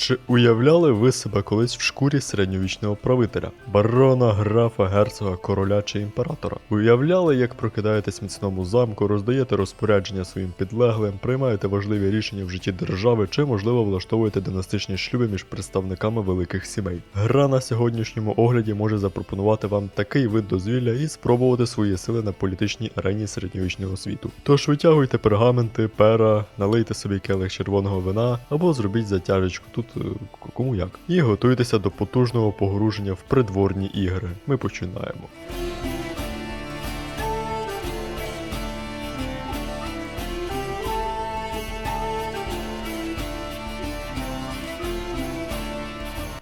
Чи уявляли ви себе колись в шкурі середньовічного правителя, барона, графа, герцога, короля чи імператора? Уявляли, як прокидаєтесь міцному замку, роздаєте розпорядження своїм підлеглим, приймаєте важливі рішення в житті держави чи, можливо, влаштовуєте династичні шлюби між представниками великих сімей? Гра на сьогоднішньому огляді може запропонувати вам такий вид дозвілля і спробувати свої сили на політичній арені середньовічного світу. Тож витягуйте пергаменти, пера, налийте собі келих червоного вина або зробіть затяжечку тут кому як. І готуйтеся до потужного погруження в придворні ігри. Ми починаємо.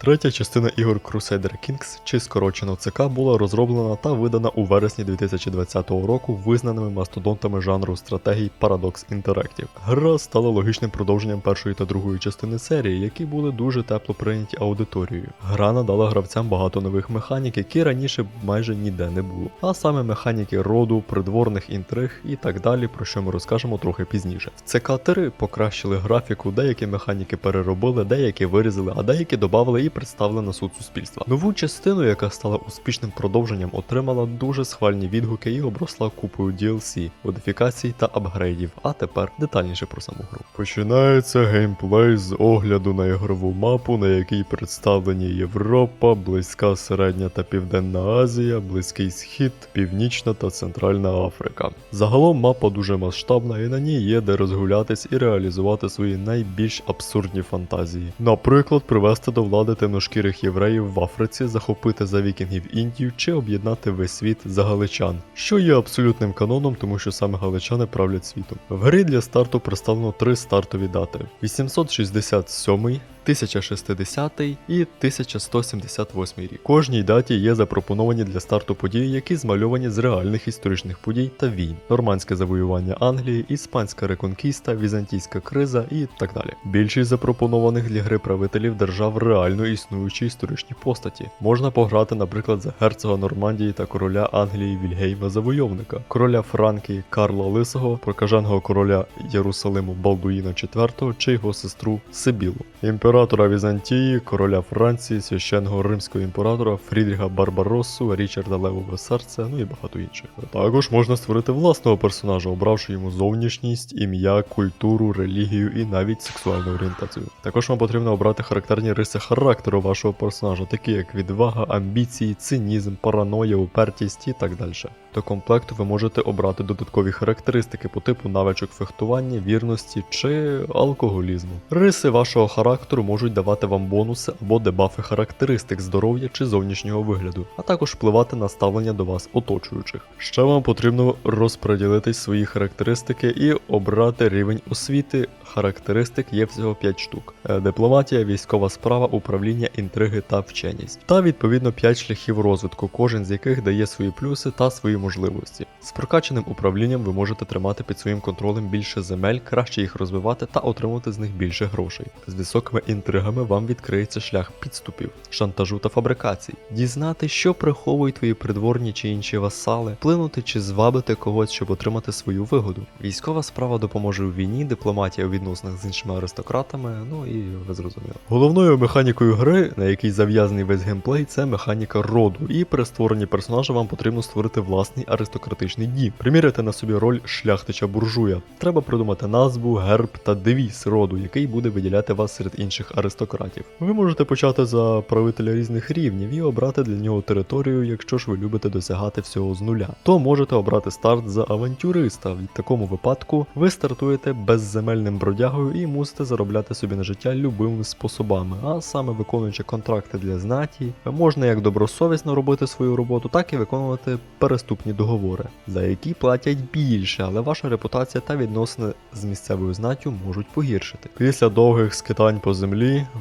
Третя частина ігор Crusader Kings, чи скорочено ЦК, була розроблена та видана у вересні 2020 року визнаними мастодонтами жанру стратегій Paradox Interactive. Гра стала логічним продовженням першої та другої частини серії, які були дуже тепло прийняті аудиторією. Гра надала гравцям багато нових механік, які раніше майже ніде не було, а саме механіки роду, придворних інтриг і так далі, про що ми розкажемо трохи пізніше. В ЦК-3 покращили графіку, деякі механіки переробили, деякі вирізали, а деякі додали і представили на суд суспільства. Нову частину, яка стала успішним продовженням, отримала дуже схвальні відгуки і обросла купою DLC, модифікацій та апгрейдів. А тепер детальніше про саму гру. Починається геймплей з огляду на ігрову мапу, на якій представлені Європа, Близька Середня та Південна Азія, Близький Схід, Північна та Центральна Африка. Загалом мапа дуже масштабна і на ній є де розгулятись і реалізувати свої найбільш абсурдні фантазії. Наприклад, привести до влади темношкірих євреїв в Африці, захопити за вікінгів Індію чи об'єднати весь світ за галичан, що є абсолютним каноном, тому що саме галичани правлять світом. В грі для старту представлено три стартові дати: 867. 1060 і 1178 рік. Кожній даті є запропоновані для старту події, які змальовані з реальних історичних подій та війн: нормандське завоювання Англії, іспанська реконкіста, візантійська криза і так далі. Більшість запропонованих для гри правителів держав реально існуючі історичні постаті. Можна пограти, наприклад, за герцога Нормандії та короля Англії Вільгейма Завойовника, короля Франкії Карла Лисого, прокаженого короля Єрусалиму Балдуїна IV чи його сестру Сибілу, імператора Візантії, короля Франції, священного римського імператора Фрідріха Барбаросу, Річарда Левове серце, ну і багато інших. Також можна створити власного персонажа, обравши йому зовнішність, ім'я, культуру, релігію і навіть сексуальну орієнтацію. Також вам потрібно обрати характерні риси характеру вашого персонажа, такі як відвага, амбіції, цинізм, параноя, упертість і так далі. До комплекту ви можете обрати додаткові характеристики по типу навичок фехтування, вірності чи алкоголізму. Риси вашого характеру можуть давати вам бонуси або дебафи характеристик здоров'я чи зовнішнього вигляду, а також впливати на ставлення до вас оточуючих. Ще вам потрібно розподілити свої характеристики і обрати рівень освіти. Характеристик є всього 5 штук: Е, дипломатія, військова справа, управління, інтриги та вченість. Та відповідно 5 шляхів розвитку, кожен з яких дає свої плюси та свої можливості. З прокачаним управлінням ви можете тримати під своїм контролем більше земель, краще їх розвивати та отримувати з них більше грошей. З високими інтригами вам відкриється шлях підступів, шантажу та фабрикацій. Дізнати, що приховують твої придворні чи інші васали, вплинути чи звабити когось, щоб отримати свою вигоду. Військова справа допоможе у війні, дипломатія у відносинах з іншими аристократами, ну і ви зрозуміли. Головною механікою гри, на якій зав'язаний весь геймплей, це механіка роду. І при створенні персонажа вам потрібно створити власний аристократичний дім. Приміряти на собі роль шляхтича буржуя. Треба придумати назву, герб та девіз роду, який буде виділяти вас серед інших аристократів. Ви можете почати за правителя різних рівнів і обрати для нього територію, якщо ж ви любите досягати всього з нуля. То можете обрати старт за авантюриста. В такому випадку ви стартуєте безземельним бродягою і мусите заробляти собі на життя любими способами, а саме виконуючи контракти для знаті, можна як добросовісно робити свою роботу, так і виконувати переступні договори, за які платять більше, але ваша репутація та відносини з місцевою знаттю можуть погіршити. Після довгих скитань по землі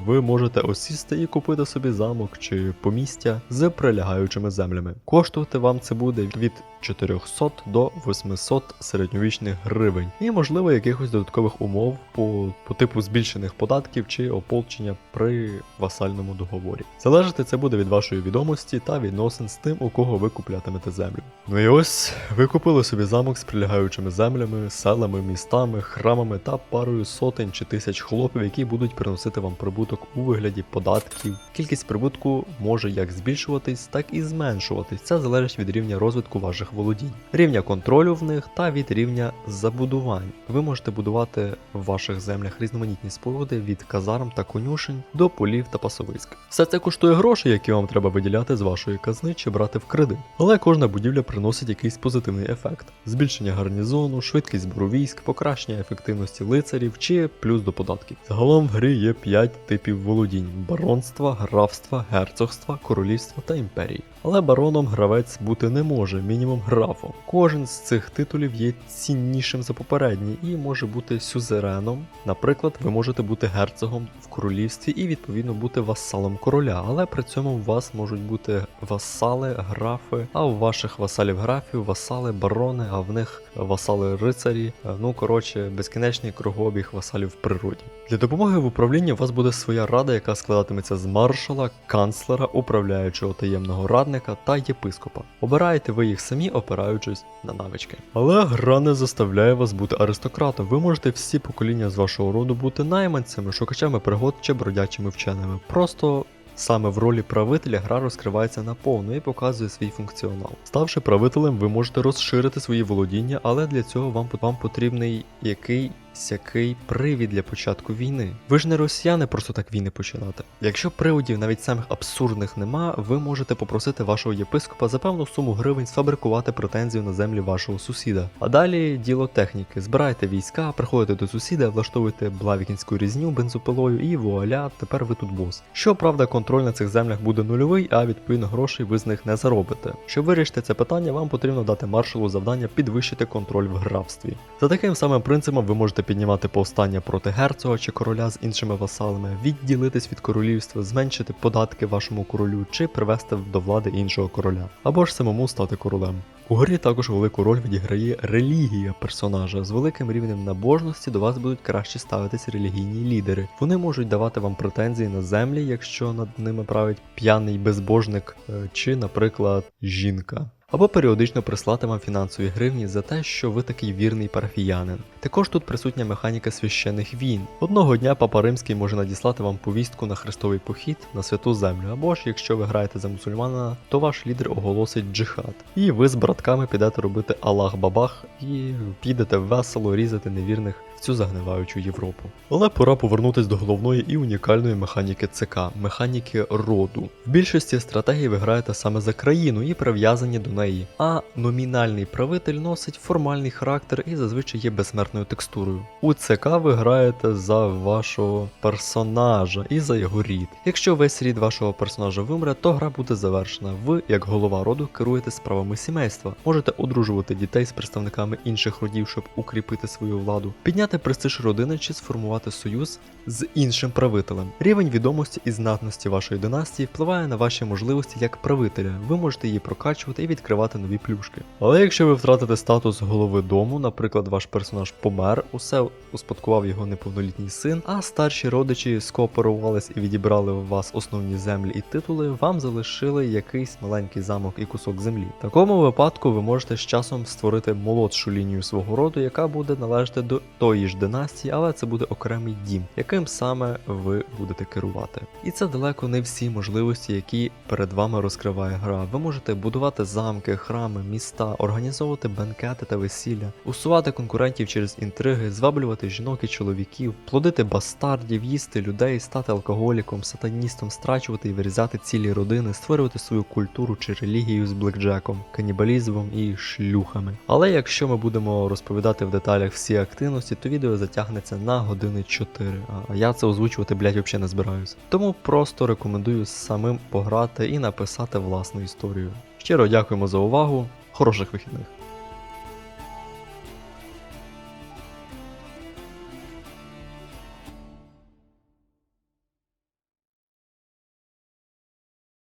ви можете осісти і купити собі замок чи помістя з прилягаючими землями. Коштувати вам це буде від 400 до 800 середньовічних гривень, і можливо якихось додаткових умов по, по типу збільшених податків чи ополчення при васальному договорі. Залежати це буде від вашої відомості та відносин з тим, у кого ви куплятимете землю. Ну і ось ви купили собі замок з прилягаючими землями, селами, містами, храмами та парою сотень чи тисяч хлопів, які будуть приносити приносити вам прибуток у вигляді податків. Кількість прибутку може як збільшуватись, так і зменшуватись. Це залежить від рівня розвитку ваших володінь, рівня контролю в них та від рівня забудувань. Ви можете будувати в ваших землях різноманітні споруди від казарм та конюшень до полів та пасовиськ. Все це коштує гроші, які вам треба виділяти з вашої казни чи брати в кредит. Але кожна будівля приносить якийсь позитивний ефект: збільшення гарнізону, швидкість збору військ, покращення ефективності лицарів чи плюс до податків. Загалом в грі є 5 типів володінь: баронства, графства, герцогства, королівства та імперії. Але бароном гравець бути не може, мінімум графом. Кожен з цих титулів є ціннішим за попередній і може бути сюзереном. Наприклад, ви можете бути герцогом в королівстві і відповідно бути васалом короля, але при цьому у вас можуть бути васали, графи, а у ваших васалів графів васали барони, а в них васали рицарі. Ну коротше, безкінечний кругообіг васалів в природі. Для допомоги в управлінні у вас буде своя рада, яка складатиметься з маршала, канцлера, управляючого таємного радника та єпископа. Обираєте ви їх самі, опираючись на навички. Але гра не заставляє вас бути аристократом. Ви можете всі покоління з вашого роду бути найманцями, шукачами пригод чи бродячими вченими. Просто Саме в ролі правителя гра розкривається наповну і показує свій функціонал. Ставши правителем, ви можете розширити свої володіння, але для цього вам, вам потрібний який сякий привід для початку війни. Ви ж не росіяни просто так війни починати. Якщо приводів навіть самих абсурдних нема, ви можете попросити вашого єпископа за певну суму гривень сфабрикувати претензію на землі вашого сусіда. А далі діло техніки. Збирайте війська, приходите до сусіда, влаштовуєте блавікінську різню бензопилою і вуаля, тепер ви тут бос. Щоправда, контроль на цих землях буде нульовий, а відповідно грошей ви з них не заробите. Щоб вирішити це питання, вам потрібно дати маршалу завдання підвищити контроль в графстві. За таким самим принципом ви можете піднімати повстання проти герцога чи короля з іншими васалами, відділитись від королівства, зменшити податки вашому королю чи привести до влади іншого короля, або ж самому стати королем. У грі також велику роль відіграє релігія персонажа. З великим рівнем набожності до вас будуть краще ставитись релігійні лідери. Вони можуть давати вам претензії на землі, якщо над ними править п'яний безбожник е, чи, наприклад, жінка. Або періодично прислати вам фінансові гривні за те, що ви такий вірний парафіянин. Також тут присутня механіка священних війн. Одного дня папа римський може надіслати вам повістку на хрестовий похід на святу землю. Або ж якщо ви граєте за мусульмана, то ваш лідер оголосить джихад. І ви з братками підете робити Аллах-бабах і підете весело різати невірних в цю загниваючу Європу. Але пора повернутись до головної і унікальної механіки ЦК механіки роду. В більшості стратегій ви граєте саме за країну і прив'язані до неї, а номінальний правитель носить формальний характер і зазвичай є безсмертною текстурою. У ЦК ви граєте за вашого персонажа і за його рід. Якщо весь рід вашого персонажа вимре, то гра буде завершена. Ви, як голова роду, керуєте справами сімейства. Можете одружувати дітей з представниками інших родів, щоб укріпити свою владу, підняти престиж родини чи сформувати союз з іншим правителем. Рівень відомості і знатності вашої династії впливає на ваші можливості як правителя. Ви можете її прокачувати і відкривати нові плюшки. Але якщо ви втратите статус голови дому, наприклад, ваш персонаж помер, усе успадкував його неповнолітній син, а старші родичі скооперувались і відібрали у вас основні землі і титули, вам залишили якийсь маленький замок і кусок землі. В такому випадку ви можете з часом створити молодшу лінію свого роду, яка буде належати до тої ж династії, але це буде окремий дім, яким саме ви будете керувати. І це далеко не всі можливості, які перед вами розкриває гра. Ви можете будувати замки, храми, міста, організовувати бенкети та весілля, усувати конкурентів через інтриги, зваблювати жінок і чоловіків, плодити бастардів, їсти людей, стати алкоголіком, сатаністом, страчувати і вирізати цілі родини, створювати свою культуру чи релігію з блекджеком, канібалізмом і шлюхами. Але якщо ми будемо розповідати в деталях всі активності, то відео затягнеться на години 4, а я це озвучувати, блять, взагалі не збираюся. Тому просто рекомендую самим пограти і написати власну історію. Щиро дякуємо за увагу, хороших вихідних!